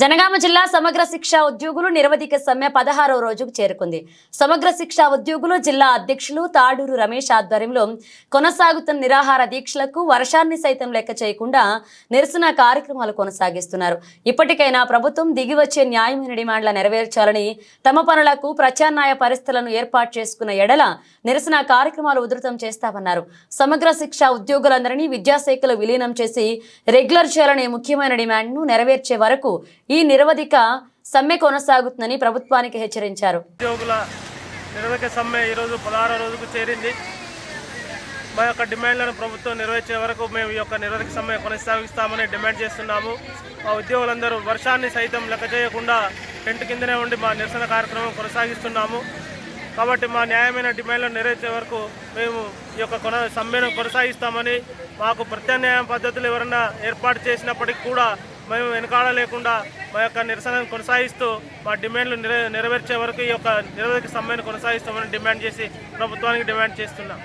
జనగామ జిల్లా సమగ్ర శిక్ష ఉద్యోగులు నిరవధిక సమ్మె పదహారవ రోజుకు చేరుకుంది. సమగ్ర శిక్ష ఉద్యోగులు జిల్లా అధ్యక్షులు తాడూరు రమేష్ ఆధ్వర్యంలో కొనసాగుతున్న నిరాహార దీక్షలకు వర్షాన్ని సైతం లెక్క చేయకుండా నిరసన కార్యక్రమాలు కొనసాగిస్తున్నారు. ఇప్పటికైనా ప్రభుత్వం దిగివచ్చే న్యాయమైన డిమాండ్ల నెరవేర్చాలని తమ పనులకు ప్రత్యామ్నాయ పరిస్థితులను ఏర్పాటు చేసుకున్న ఎడల నిరసన కార్యక్రమాలు ఉధృతం చేస్తామన్నారు. సమగ్ర శిక్ష ఉద్యోగులందరినీ విద్యాశాఖలో విలీనం చేసి రెగ్యులర్ చేయాలనే ముఖ్యమైన డిమాండ్ను నెరవేర్చే వరకు ఈ నిరవధిక సమ్మె కొనసాగుతుందని ప్రభుత్వానికి హెచ్చరించారు. ఉద్యోగుల నిరవధిక సమ్మె ఈరోజు పదహారో రోజుకు చేరింది. మా యొక్క డిమాండ్లను ప్రభుత్వం నిర్వహించే వరకు మేము ఈ యొక్క నిరవధిక సమ్మె కొనసాగిస్తామని డిమాండ్ చేస్తున్నాము. మా ఉద్యోగులందరూ వర్షాన్ని సైతం లెక్క చేయకుండా టెంట్ కిందనే ఉండి మా నిరసన కార్యక్రమం కొనసాగిస్తున్నాము. కాబట్టి మా న్యాయమైన డిమాండ్లను నెరవేర్చే వరకు మేము ఈ యొక్క కొన సమ్మెను కొనసాగిస్తామని మాకు ప్రత్యామ్నాయ పద్ధతులు ఎవరైనా ఏర్పాటు చేసినప్పటికీ కూడా మేము వెనకాడ లేకుండా మా యొక్క నిరసనను కొనసాగిస్తూ మా డిమాండ్లు నెరవేర్చే వరకు ఈ యొక్క నిరవధిక సమ్మెను కొనసాగిస్తామని డిమాండ్ చేసి ప్రభుత్వానికి డిమాండ్ చేస్తున్నాం.